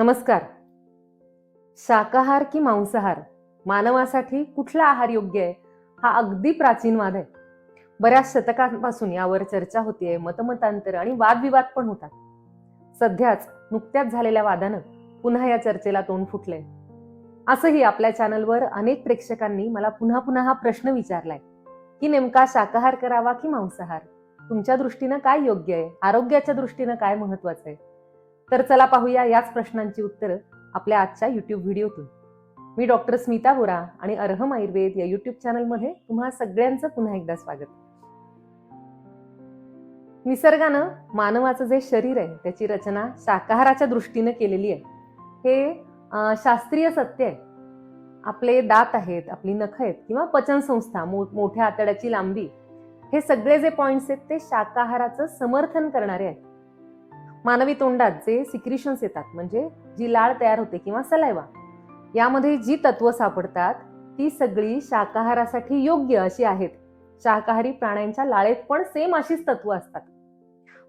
नमस्कार. शाकाहार की मांसाहार मानवासाठी कुठला आहार योग्य आहे? हा अगदी प्राचीन वाद आहे. बऱ्याच शतकांपासून यावर चर्चा होतीये मतमतांतर आणि वादविवाद पण होतात. सध्याच नुकत्याच झालेल्या वादानं पुन्हा या चर्चेला तोंड फुटलंय. असंही आपल्या चॅनलवर अनेक प्रेक्षकांनी मला पुन्हा पुन्हा हा प्रश्न विचारलाय की नेमका शाकाहार करावा की मांसाहार? तुमच्या दृष्टीनं काय योग्य आहे? आरोग्याच्या दृष्टीनं काय महत्वाचं आहे? तर चला पाहूया याच प्रश्नांची उत्तरं आपल्या आजच्या युट्यूब व्हिडिओतून. मी डॉक्टर स्मिता बोरा आणि अर्हम आयुर्वेद या युट्यूब चॅनलमध्ये तुम्हा सगळ्यांचं पुन्हा एकदा स्वागत. निसर्गानं मानवाचं जे शरीर आहे त्याची रचना शाकाहाराच्या दृष्टीनं केलेली आहे. हे शास्त्रीय सत्य आहे. आपले दात आहेत आपली नख आहेत किंवा पचनसंस्था संस्था मोठ्या आतड्याची लांबी हे सगळे जे पॉइंट्स आहेत ते शाकाहाराचं समर्थन करणारे आहेत. मानवी तोंडात जे सिक्रिशन्स येतात म्हणजे जी लाळ तयार होते किंवा सलायवा यामध्ये जी तत्व सापडतात ती सगळी शाकाहारासाठी योग्य अशी आहेत. शाकाहारी प्राण्यांच्या लाळेत पण सेम अशीच तत्व असतात.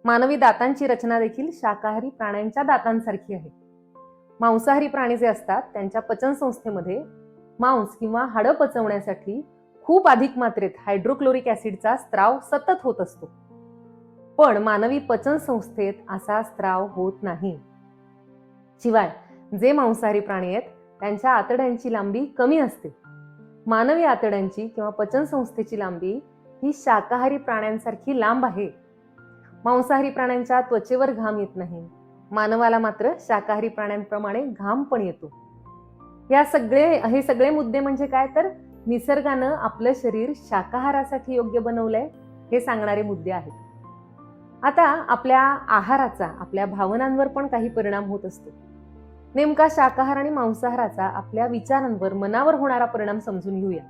मानवी दातांची रचना देखील शाकाहारी प्राण्यांच्या दातांसारखी आहे. मांसाहारी प्राणी जे असतात त्यांच्या पचनसंस्थेमध्ये मांस किंवा हाडं पचवण्यासाठी खूप अधिक मात्रेत हायड्रोक्लोरिक ऍसिडचा स्त्राव सतत होत असतो. पण मानवी पचन संस्थेत असा स्त्राव होत नाही. शिवाय जे मांसाहारी प्राणी आहेत त्यांच्या आतड्यांची लांबी कमी असते. मानवी आतड्यांची किंवा पचन संस्थेची लांबी ही शाकाहारी प्राण्यांसारखी लांब आहे. मांसाहारी प्राण्यांच्या त्वचेवर घाम येत नाही. मानवाला मात्र शाकाहारी प्राण्यांप्रमाणे घाम पण येतो. या सगळे हे सगळे मुद्दे म्हणजे काय? तर निसर्गानं आपलं शरीर शाकाहारासाठी योग्य बनवलंय हे सांगणारे मुद्दे आहेत. आता आपल्या आहाराचा आपल्या भावनांवर पण काही परिणाम होत असतो. नेमका शाकाहार आणि मांसाहाराचा आपल्या विचारांवर मनावर होणारा परिणाम समजून घेऊया.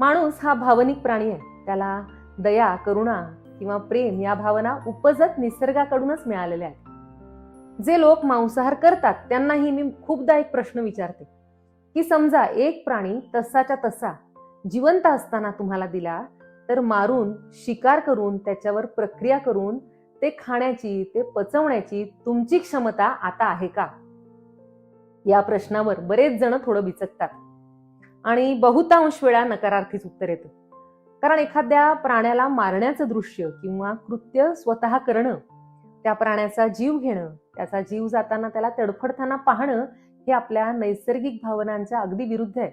माणूस हा भावनिक प्राणी आहे. त्याला दया करुणा किंवा प्रेम या भावना उपजत निसर्गाकडूनच मिळालेल्या आहेत. जे लोक मांसाहार करतात त्यांनाही मी खूपदा एक प्रश्न विचारते. की समजा एक प्राणी तसाच्या तसा जिवंत असताना तुम्हाला दिला तर मारून शिकार करून त्याच्यावर प्रक्रिया करून ते खाण्याची ते पचवण्याची तुमची क्षमता आता आहे का? या प्रश्नावर बरेच जण थोडं बिचकतात. आणि बहुतांश वेळा नकारार्थीच उत्तर येतं. कारण एखाद्या प्राण्याला मारण्याचं दृश्य किंवा कृत्य स्वतः करणं त्या प्राण्याचा जीव घेणं त्याचा जीव जाताना त्याला तडफडताना पाहणं हे आपल्या नैसर्गिक भावनांच्या अगदी विरुद्ध आहे.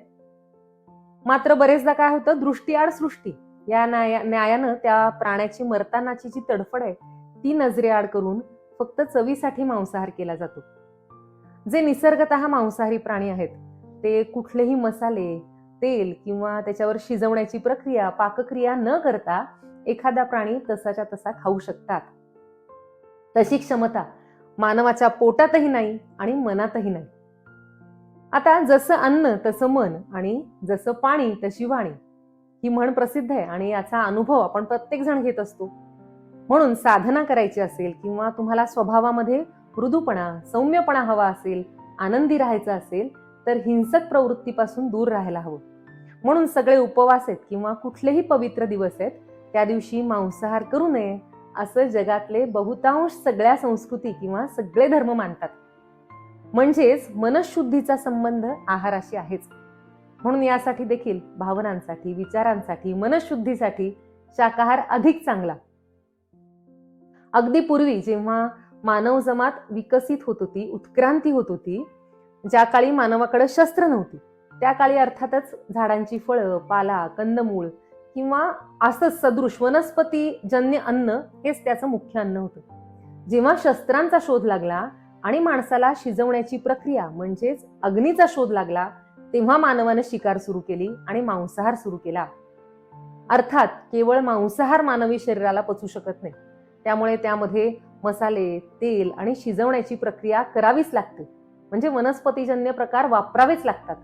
मात्र बरेचदा काय होतं दृष्टीआड सृष्टी. या न्याया न्यायानं त्या प्राण्याची मरतानाची जी तडफड आहे ती नजरेआड करून फक्त चवीसाठी मांसाहार केला जातो. जे निसर्गत मांसाहारी प्राणी आहेत ते कुठलेही मसाले तेल किंवा त्याच्यावर शिजवण्याची प्रक्रिया पाकक्रिया न करता एखादा प्राणी तसाच्या तसा खाऊ शकतात. तशी क्षमता मानवाच्या पोटातही नाही आणि मनातही नाही. आता जसं अन्न तसं मन आणि जसं पाणी तशी वाणी. ही म्हण प्रसिद्ध आहे आणि याचा अनुभव आपण प्रत्येक जण घेत असतो. म्हणून साधना करायची असेल किंवा तुम्हाला स्वभावामध्ये मृदूपणा सौम्यपणा हवा असेल आनंदी राहायचं असेल तर हिंसक प्रवृत्तीपासून दूर राहायला हवं. म्हणून सगळे उपवास आहेत किंवा कुठलेही पवित्र दिवस आहेत त्या दिवशी मांसाहार करू नये असं जगातले बहुतांश सगळ्या संस्कृती किंवा सगळे धर्म मानतात. म्हणजेच मनशुद्धीचा संबंध आहाराशी आहेच. म्हणून यासाठी देखील भावनांसाठी विचारांसाठी मनशुद्धीसाठी शाकाहार अधिक चांगला. अगदी पूर्वी जेव्हा मानव जमात विकसित होत होती उत्क्रांती होत होती ज्या काळी मानवाकडे शस्त्र नव्हती त्या काळी अर्थातच झाडांची फळं पाला कंदमूळ किंवा असंच सदृश वनस्पती जन्य अन्न हेच त्याचं मुख्य अन्न होतं. जेव्हा शस्त्रांचा शोध लागला आणि माणसाला शिजवण्याची प्रक्रिया म्हणजेच अग्नीचा शोध लागला तेव्हा मानवानं शिकार सुरू केली आणि मांसाहार सुरू केला. अर्थात केवळ मांसाहार मानवी शरीराला पचू शकत नाही. त्यामुळे त्यामध्ये मसाले तेल आणि शिजवण्याची प्रक्रिया करावीच लागते. म्हणजे वनस्पतीजन्य प्रकार वापरावेच लागतात.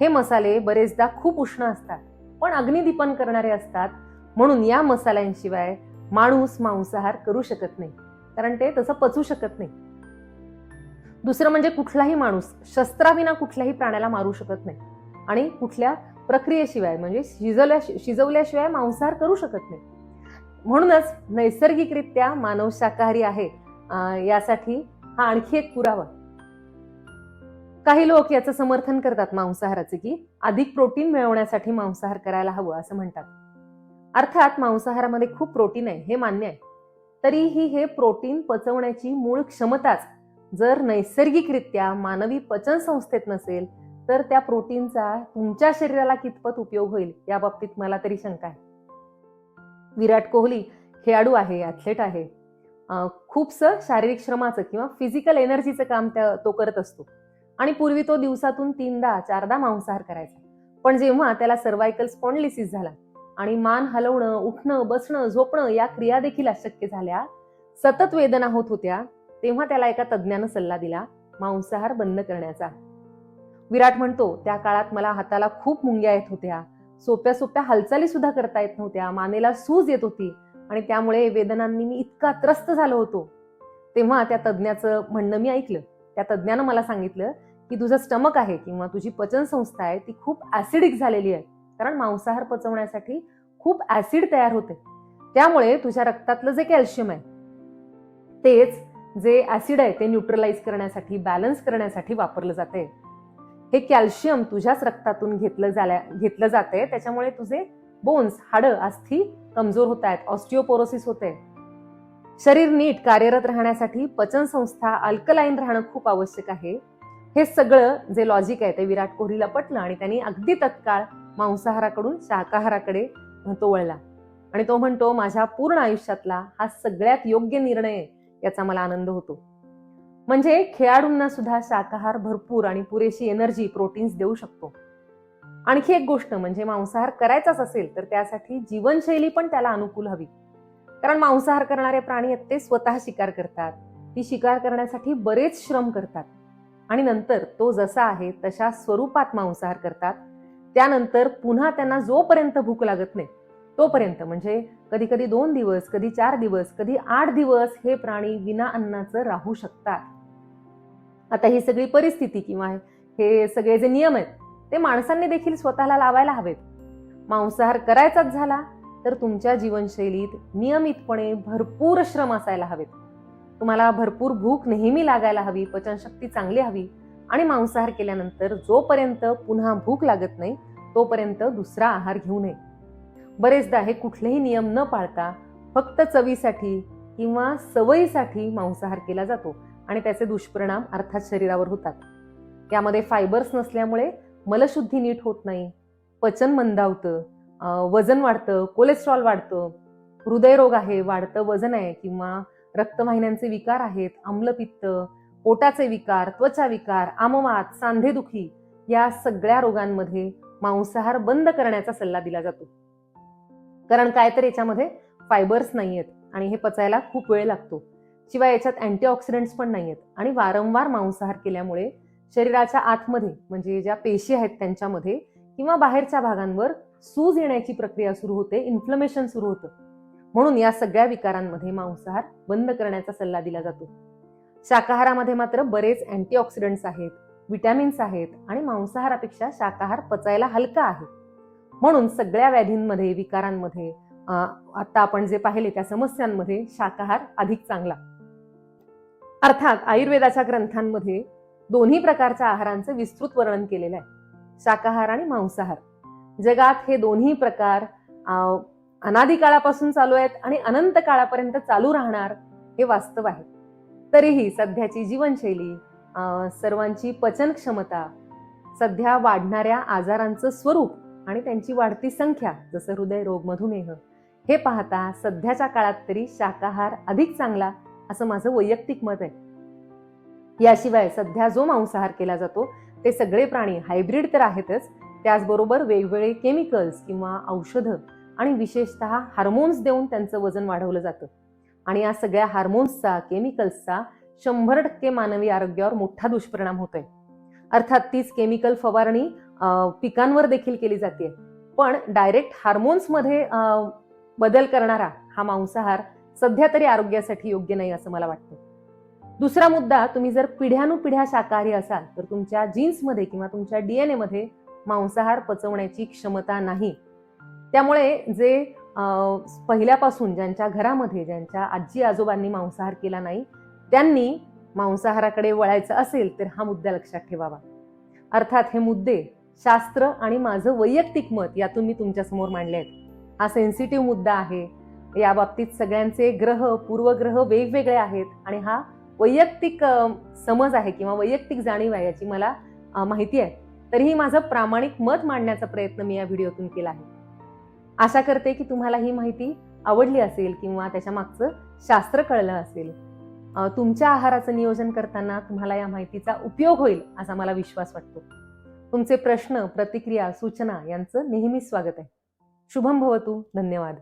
हे मसाले बरेचदा खूप उष्ण असतात पण अग्निदीपन करणारे असतात. म्हणून या मसाल्यांशिवाय माणूस मांसाहार करू शकत नाही. कारण ते तसं पचू शकत नाही. दुसरं म्हणजे कुठलाही माणूस शस्त्राविना कुठल्याही प्राण्याला मारू शकत नाही. आणि कुठल्या प्रक्रियेशिवाय म्हणजे शिजवल्या शिजवल्याशिवाय मांसाहार करू शकत नाही. म्हणूनच नैसर्गिकरित्या मानव शाकाहारी आहे यासाठी हा आणखी एक पुरावा. काही लोक याचं समर्थन करतात मांसाहाराचे की अधिक प्रोटीन मिळवण्यासाठी मांसाहार करायला हवं असं म्हणतात. अर्थात मांसाहारामध्ये खूप प्रोटीन आहे हे मान्य आहे. तरीही हे प्रोटीन पचवण्याची मूळ क्षमताच जर नैसर्गिकरित्या मानवी पचन संस्थेत नसेल तर त्या प्रोटीनचा तुमच्या शरीराला कितपत उपयोग होईल या बाबतीत मला तरी शंका आहे. विराट कोहली खेळाडू आहे ॲथलेट आहे. खूपसं शारीरिक श्रमाचं किंवा फिजिकल एनर्जीचं काम त्या तो करत असतो. आणि पूर्वी तो दिवसातून तीनदा चारदा मांसाहार करायचा. पण जेव्हा त्याला सर्वायकल स्पॉन्डलिसिस झाला आणि मान हलवणं उठणं बसणं झोपणं या क्रिया देखील अशक्य झाल्या सतत वेदना होत होत्या तेव्हा त्याला एका तज्ज्ञानं सल्ला दिला मांसाहार बंद करण्याचा. विराट म्हणतो त्या काळात मला हाताला खूप मुंग्या येत होत्या. सोप्या सोप्या हालचाली सुद्धा करता येत नव्हत्या. मानेला सूज येत होती आणि त्यामुळे वेदनांनी मी इतका त्रस्त झालो होतो. तेव्हा त्या तज्ज्ञाचं म्हणणं मी ऐकलं. त्या तज्ज्ञानं मला सांगितलं की तुझं स्टमक आहे किंवा तुझी पचन संस्था आहे ती खूप ऍसिडिक झालेली आहे. कारण मांसाहार पचवण्यासाठी खूप ऍसिड तयार होते. त्यामुळे तुझ्या रक्तातलं जे कॅल्शियम आहे तेच जे ऍसिड आहे ते न्यूट्रलाइज करण्यासाठी बॅलन्स करण्यासाठी वापरलं जाते. हे कॅल्शियम तुझ्याच रक्तातून घेतलं झाल्या घेतलं जाते. त्याच्यामुळे तुझे बोन्स हाडं अस्थी कमजोर होत आहेत. ऑस्टिओपोरोसिस होते. शरीर नीट कार्यरत राहण्यासाठी पचन संस्था अल्कलाईन राहणं खूप आवश्यक आहे. हे सगळं जे लॉजिक आहे ते विराट कोहलीला पटलं आणि त्यांनी अगदी तत्काळ मांसाहाराकडून शाकाहाराकडे तो वळला आणि तो म्हणतो माझ्या पूर्ण आयुष्यातला हा सगळ्यात योग्य निर्णय आहे, याचा मला आनंद होतो. म्हणजे खेळाडूंना सुद्धा शाकाहार भरपूर आणि पुरेशी एनर्जी प्रोटीन्स देऊ शकतो. आणखी एक गोष्ट म्हणजे मांसाहार करायचाच असेल तर त्यासाठी जीवनशैली पण त्याला अनुकूल हवी. कारण मांसाहार करणारे प्राणी आहेत ते स्वतः शिकार करतात. ती शिकार करण्यासाठी बरेच श्रम करतात. आणि नंतर तो जसा आहे तशा स्वरूपात मांसाहार करतात. त्यानंतर पुन्हा त्यांना जोपर्यंत भूक लागत नाही तोपर्यंत म्हणजे कधी कधी दोन दिवस कधी चार दिवस कधी आठ दिवस हे प्राणी विना अन्नाचं राहू शकतात. आता ही सगळी परिस्थिती किंवा हे सगळे जे नियम आहेत ते माणसांनी देखील स्वतःला लावायला हवेत. मांसाहार करायचाच झाला तर तुमच्या जीवनशैलीत नियमितपणे भरपूर श्रम असायला हवेत. तुम्हाला भरपूर भूक नेहमी लागायला हवी पचनशक्ती चांगली हवी आणि मांसाहार केल्यानंतर जोपर्यंत पुन्हा भूक लागत नाही तोपर्यंत दुसरा आहार घेऊ नये. बरेचदा हे कुठलेही नियम न पाळता फक्त चवीसाठी किंवा सवयीसाठी मांसाहार केला जातो आणि त्याचे दुष्परिणाम अर्थात शरीरावर होतात. त्यामध्ये फायबर्स नसल्यामुळे मलशुद्धी नीट होत नाही. पचन मंदावतं वजन वाढतं कोलेस्ट्रॉल वाढतं. हृदयरोग आहे वाढतं वजन आहे किंवा रक्तवाहिन्यांचे विकार आहेत आम्लपित्त पोटाचे विकार त्वचा विकार आमवात सांधेदुखी या सगळ्या रोगांमध्ये मांसाहार बंद करण्याचा सल्ला दिला जातो. कारण काय तर याच्यामध्ये फायबर्स नाही आहेत आणि हे पचायला खूप वेळ लागतो. शिवाय याच्यात अँटीऑक्सिडंट्स पण नाही आहेत आणि वारंवार मांसाहार केल्यामुळे शरीराच्या आतमध्ये म्हणजे ज्या पेशी आहेत त्यांच्यामध्ये किंवा बाहेरच्या भागांवर सूज येण्याची प्रक्रिया सुरू होते इन्फ्लमेशन सुरू होतं. म्हणून या सगळ्या विकारांमध्ये मांसाहार बंद करण्याचा सल्ला दिला जातो. शाकाहारामध्ये मात्र बरेच अँटीऑक्सिडंट्स आहेत विटॅमिन्स आहेत आणि मांसाहारापेक्षा शाकाहार पचायला हलका आहे. म्हणून सगळ्या व्याधींमध्ये विकारांमध्ये आता आपण जे पाहिले त्या समस्यांमध्ये शाकाहार अधिक चांगला. अर्थात आयुर्वेदाच्या ग्रंथांमध्ये दोन्ही प्रकारच्या आहारांचं विस्तृत वर्णन केलेलं आहे. शाकाहार आणि मांसाहार. जगात हे दोन्ही प्रकार अनादिकाळापासून अनादी काळापासून चालू आहेत आणि अनंत काळापर्यंत चालू राहणार हे वास्तव आहे. तरीही सध्याची जीवनशैली सर्वांची पचन क्षमता सध्या वाढणाऱ्या आजारांचं स्वरूप आणि त्यांची वाढती संख्या जसं हृदयरोग मधुमेह हे पाहता सध्याच्या काळात तरी शाकाहार अधिक चांगला असं माझं वैयक्तिक मत आहे. याशिवाय सध्या जो मांसाहार केला जातो ते सगळे प्राणी हायब्रिड तर आहेतच त्याचबरोबर वेगवेगळे केमिकल्स किंवा औषधं आणि विशेषतः हार्मोन्स देऊन त्यांचं वजन वाढवलं जातं. आणि या सगळ्या हार्मोन्सचा केमिकल्सचा शंभर टक्के मानवी आरोग्यावर मोठा दुष्परिणाम होतोय. अर्थात तीच केमिकल फवारणी पिकांवर देखील केली जाते. पण डायरेक्ट हार्मोन्समध्ये बदल करणारा हा मांसाहार सध्या तरी आरोग्यासाठी योग्य नाही असं मला वाटतं. दुसरा मुद्दा तुम्ही जर पिढ्यानुपिढ्या शाकाहारी असाल तर तुमच्या जीन्समध्ये किंवा तुमच्या डीएनए मध्ये मांसाहार पचवण्याची क्षमता नाही. त्यामुळे जे पहिल्यापासून ज्यांच्या घरामध्ये ज्यांच्या आजी आजोबांनी मांसाहार केला नाही त्यांनी मांसाहाराकडे वळायचं असेल तर हा मुद्दा लक्षात ठेवावा. अर्थात हे मुद्दे शास्त्र आणि माझं वैयक्तिक मत यातून मी तुमच्यासमोर मांडले आहेत. हा सेन्सिटिव्ह मुद्दा आहे. या बाबतीत सगळ्यांचे ग्रह पूर्वग्रह वेगवेगळे आहेत आणि हा वैयक्तिक समज आहे किंवा वैयक्तिक जाणीव आहे याची मला माहिती आहे. तरीही माझं प्रामाणिक मत मांडण्याचा प्रयत्न मी या व्हिडिओतून केला आहे. आशा करते की तुम्हाला ही माहिती आवडली असेल किंवा त्याच्या मागचं शास्त्र कळलं असेल. तुमच्या आहाराचं नियोजन करताना तुम्हाला या माहितीचा उपयोग होईल असा मला विश्वास वाटतो. तुमचे प्रश्न प्रतिक्रिया सूचना यांचं नेहमी स्वागत आहे. शुभम भवतू धन्यवाद.